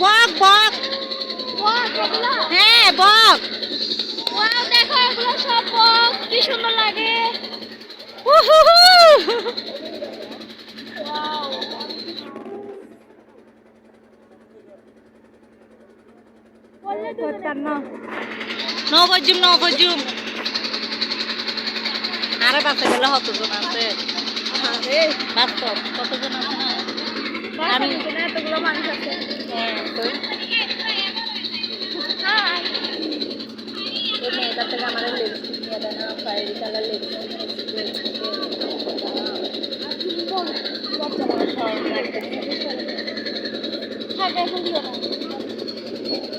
বক বক। হ্যাঁ বক। ওয়াও দেখো এগুলো সব বক কি সুন্দর লাগে। নবজুম নবজুম আরে বাসে গেলে কতজন আছে? বাস্তব কতজন আছে না? আমি আমি- এতগুলো মানুষ আছে। মেয়েটার থেকে আমার লিপস্টিক নিয়ে দেয় না কালার না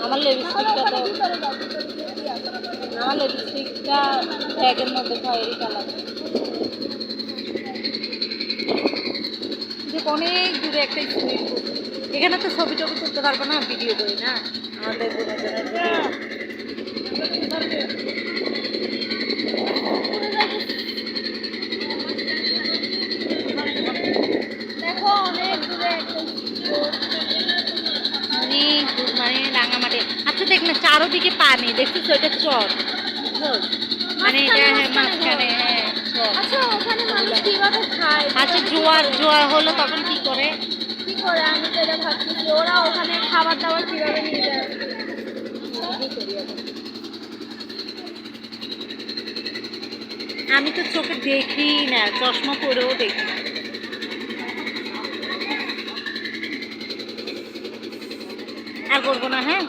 আমার লিপস্টিকটা তো আমার লিপস্টিকটা ব্যাগের মধ্যে খয়েরি কালার অনেক দূরে একটা স্কুল এখানে তো ছবি টবি তুলতে পারব না ভিডিও করি না। আমাদের দেখো অনেক দূরে অনেক দূর মানে রাঙামাটি। আচ্ছা দেখ না চারোদিকে পানি দেখছিস ওইটা চর। মানে এটা হ্যাঁ, মাঝখানে হ্যাঁ আচ্ছা ওখানে মানুষ কীভাবে খায়? আচ্ছা জোয়ার জোয়ার হলো তখন কি করে? কি করে? আমি তো এটা ভাবতেছি ওরা ওখানে খাবার দাবার কীভাবে নিয়ে যায়? আমি তো চোখে দেখি না চশমা পরেও দেখি না। আর করব না হ্যাঁ?